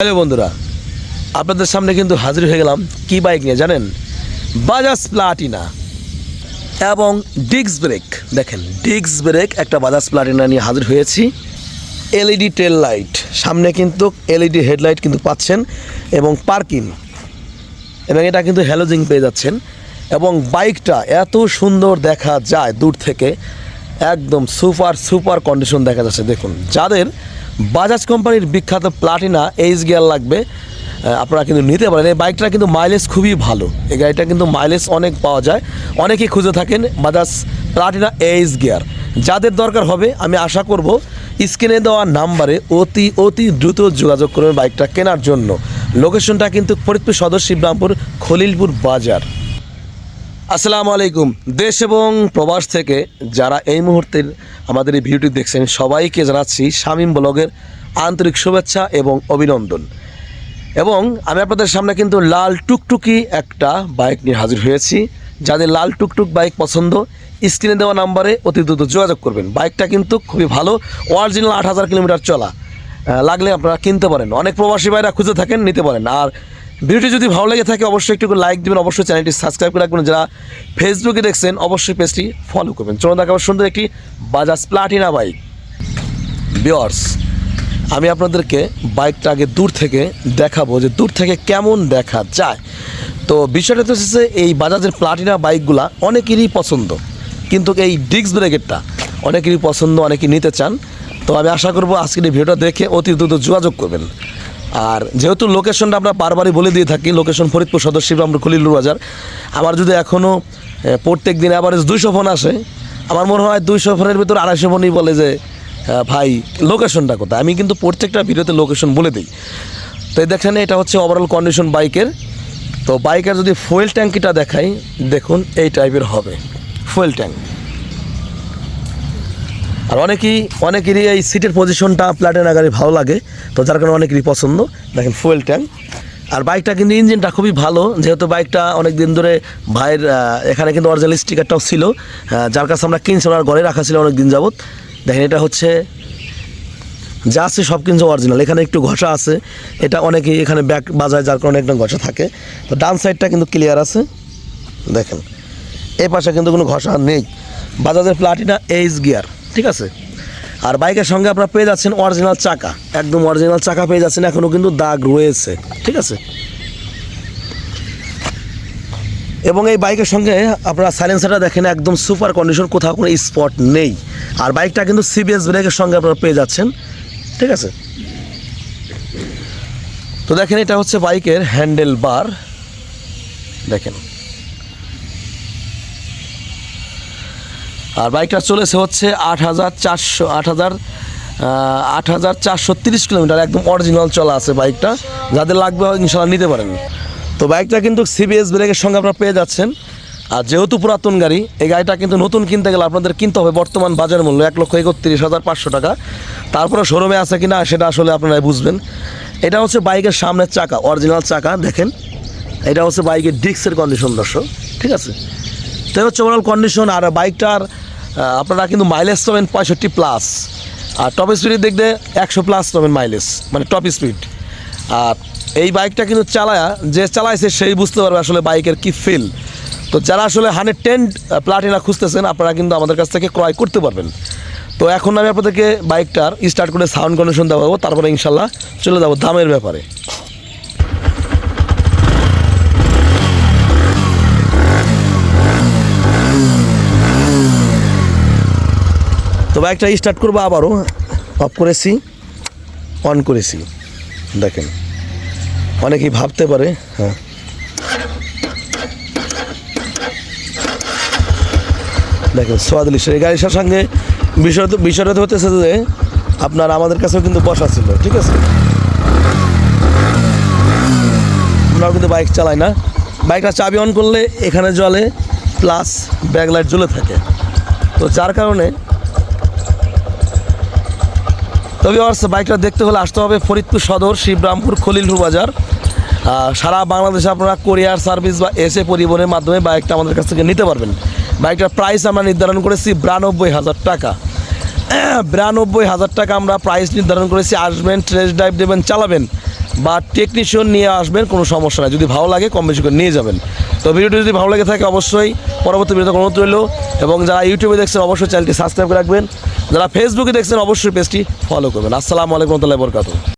Hello বন্ধুরা, আপনাদের সামনে কিন্তু হাজির হয়ে গেলাম কি বাইক নিয়ে জানেন? বাজাজ প্লাটিনা এবং ডিক্স ব্রেক। দেখেন ডিক্স ব্রেক একটা বাজাজ প্লাটিনা নিয়ে হাজির হয়েছি। এলইডি টেল লাইট, সামনে কিন্তু এলইডি হেডলাইট কিন্তু পাচ্ছেন এবং পার্কিং। এবং এটা কিন্তু হ্যালোজিং পেয়ে যাচ্ছেন। এবং বাইকটা এত সুন্দর দেখা যায় দূর থেকে। একদম সুপার সুপার কন্ডিশন দেখা যাচ্ছে। দেখুন, যাদের বাজাজ কোম্পানির বিখ্যাত প্লাটিনা এইচ গিয়ার লাগবে। আপনারা কিন্তু নিতে পারেন। এই বাইকটা কিন্তু মাইলেজ খুবই ভালো। এই গাড়িটা কিন্তু মাইলেজ অনেক পাওয়া যায়। অনেকেই খুঁজে থাকেন বাজাজ প্লাটিনা এইচ গিয়ার যাদের দরকার হবে, আমি আশা করব স্ক্রিনে দেওয়া নাম্বারে অতি অতি দ্রুত যোগাযোগ করবেন বাইকটা কেনার জন্য। লোকেশনটা কিন্তু ফরিদপুর সদর, শিবরামপুর, খলিলপুর বাজার। আসসালামু আলাইকুম। দেশ এবং প্রবাস থেকে যারা এই মুহূর্তের আমাদের এই ভিডিওটি দেখছেন, সবাইকে জানাচ্ছি শামীম ব্লগের আন্তরিক শুভেচ্ছা এবং অভিনন্দন। এবং আমি আপনাদের সামনে কিন্তু লাল টুকটুকি একটা বাইক নিয়ে হাজির হয়েছি। যাদের লাল টুকটুক বাইক পছন্দ, স্ক্রিনে দেওয়া নাম্বারে অতি দ্রুত যোগাযোগ করবেন। বাইকটা কিন্তু খুবই ভালো, অরিজিনাল আট হাজার কিলোমিটার চলা। লাগলে আপনারা কিনতে পারেন। অনেক প্রবাসী ভাইরা খুঁজে থাকেন, নিতে পারেন। আর ভিডিওটি যদি ভালো লেগে থাকে, অবশ্যই একটু লাইক দেবেন, অবশ্যই চ্যানেলটি সাবস্ক্রাইব করে রাখবেন। যারা ফেসবুকে দেখছেন, অবশ্যই পেজটি ফলো করবেন। চলুন দেখাবো সুন্দর একটি বাজাজ প্লাটিনা বাইক বিয়ার্স আমি আপনাদেরকে বাইকটা আগে দূর থেকে দেখাবো যে দূর থেকে কেমন দেখা যায়। তো বিষয়টা তো হচ্ছে এই বাজাজের প্লাটিনা বাইকগুলা অনেকেরই পছন্দ। কিন্তু এই ডিস্ক ব্রেকেরটা অনেকেরই পছন্দ, অনেকেই নিতে চান। তো আমি আশা করব আজকের এই ভিডিওটা দেখে অতি দ্রুত যোগাযোগ করবেন। আর যেহেতু লোকেশনটা আমরা বারবারই বলে দিয়ে থাকি লোকেশন ফরিদপুর সদস্য আমরা খলিলুর বাজার আমার যদি এখনও প্রত্যেক দিন অ্যাভারেজ দুইশো ফোন আসে, আমার মনে হয় দুইশো ফোনের ভিতর আড়াইশো ফোনই বলে যে ভাই লোকেশনটা কোথায়? আমি কিন্তু প্রত্যেকটা ভিডিওতে লোকেশন বলে দিই। তো এই দেখেন, এটা হচ্ছে ওভারঅল কন্ডিশন বাইকের। তো বাইকের যদি ফুয়েল ট্যাঙ্কিটা দেখাই, দেখুন, এই টাইপের হবে। ফুয়েল ট্যাঙ্ক আর অনেকেই, অনেকেরই এই সিটের পজিশনটা প্লাটিনা গাড়ি ভালো লাগে, তো যার কারণে অনেকেরই পছন্দ। দেখেন ফুয়েল ট্যাঙ্ক আর বাইকটা কিন্তু ইঞ্জিনটা খুবই ভালো, যেহেতু বাইকটা অনেক দিন ধরে ভাইয়ের এখানে কিন্তু অরিজিনাল স্টিকারটাও ছিল যার কাছে আমরা কিনছি ওনার ঘরে রাখা ছিল অনেক দিন যাবত দেখেন এটা হচ্ছে, যা আছে সব কিন্তু অরিজিনাল এখানে একটু ঘষা আছে, এটা অনেকেই এখানে ব্যাক বাজায়, যার কারণে একটা ঘষা থাকে। তো ডান সাইডটা কিন্তু ক্লিয়ার আছে। দেখেন, এ পাশে কিন্তু কোনো ঘষা নেই। বাজাজের প্লাটিনা এইচ গিয়ার ঠিক আছে? আর বাইকের সঙ্গে আপনারা পেয়ে যাচ্ছেন অরিজিনাল চাকা। একদম অরিজিনাল চাকা পেয়ে যাচ্ছেন, এখনও কিন্তু দাগ রয়েছে। ঠিক আছে? এবং এই বাইকের সঙ্গে আপনারা সাইলেন্সারটা দেখেন, একদম সুপার কন্ডিশন কোথাও কোনো স্পট নেই। আর বাইকটা কিন্তু সিবিএস ব্রেকের সঙ্গে আপনারা পেয়ে যাচ্ছেন। ঠিক আছে? তো দেখেন, এটা হচ্ছে বাইকের হ্যান্ডেল বার দেখেন। আর বাইকটা চলেছে হচ্ছে আট হাজার চারশো, আট হাজার আট হাজার চারশো তিরিশ কিলোমিটার। একদম অরিজিনাল চলা আছে বাইকটা। যাদের লাগবে ইনশাল্লাহ নিতে পারেন। তো বাইকটা কিন্তু সিবিএস ব্রেকের সঙ্গে আপনারা পেয়ে যাচ্ছেন। আর যেহেতু পুরাতন গাড়ি, এই গাড়িটা কিন্তু নতুন কিনতে গেলে আপনাদের কিনতে হবে বর্তমান বাজার মূল্য এক লক্ষ একত্রিশ হাজার পাঁচশো টাকা। তারপরে শোরুমে আছে কিনা সেটা আসলে আপনারা বুঝবেন। এটা হচ্ছে বাইকের সামনের চাকা অরিজিনাল চাকা, দেখেন। এটা হচ্ছে বাইকের ডিস্কের কন্ডিশন দর্শক। ঠিক আছে? তো হচ্ছে ওভারঅল কন্ডিশন আর বাইকটার আপনারা কিন্তু মাইলেজ পাবেন পঁয়ষট্টি প্লাস আর টপ স্পিডের দেখবে একশো প্লাস পাবেন মাইলেজ মানে টপ স্পিড আর এই বাইকটা কিন্তু চালায়া, যে চালাইছে সেই বুঝতে পারবে আসলে বাইকের কি ফিল তো যারা আসলে হান্ড্রেড টেন প্লাটিনা খুঁজতেছেন, আপনারা কিন্তু আমাদের কাছ থেকে ক্রয় করতে পারবেন। তো এখন আমি আপনাদেরকে বাইকটার স্টার্ট করে সাউন্ড কন্ডিশন দেওয়াবো তারপরে ইনশাল্লাহ চলে যাব দামের ব্যাপারে। তো বাইকটা স্টার্ট করব আবারও। অফ করেছি অন করেছি। দেখেন, অনেকেই ভাবতে পারে হ্যাঁ। দেখেন সোয়াদলি এই গাড়িটার সঙ্গে বিষয় বিষয়টা হতেছে যে আপনার আমাদের কাছেও কিন্তু বসা ছিল ঠিক আছে? আমরাও কিন্তু বাইক চালাই না। বাইকটা চাবি অন করলে এখানে জলে প্লাস ব্যাক লাইট জ্বলে থাকে। তো যার কারণে তবে আর বাইকটা দেখতে হলে আসতে হবে ফরিদপুর সদর, শিবরামপুর খলিলপুর বাজার। সারা বাংলাদেশে আপনারা কোরিয়ার সার্ভিস বা এসে পরিবহনের মাধ্যমে বাইকটা আমাদের কাছ থেকে নিতে পারবেন। বাইকটার প্রাইস আমরা নির্ধারণ করেছি বিরানব্বই হাজার টাকা। বিরানব্বই হাজার টাকা আমরা প্রাইস নির্ধারণ করেছি, আসবেন ট্রেস ড্রাইভ দেবেন, চালাবেন। বা টেকনিশিয়ান নিয়ে আসবেন, কোনো সমস্যা নাই। যদি ভালো লাগে, কম বেশি করে নিয়ে যাবেন। তো ভিডিওটি যদি ভালো লাগে থাকে, অবশ্যই পরবর্তী ভিডিওতে অনুরোধ রইল। এবং যারা ইউটিউবে দেখছেন, অবশ্যই চ্যানেলটি সাবস্ক্রাইব করে রাখবেন। যারা ফেসবুকে দেখছেন অবশ্যই পেজটি ফলো করবেন। আসসালামু আলাইকুম তাল্লাহ বরকাত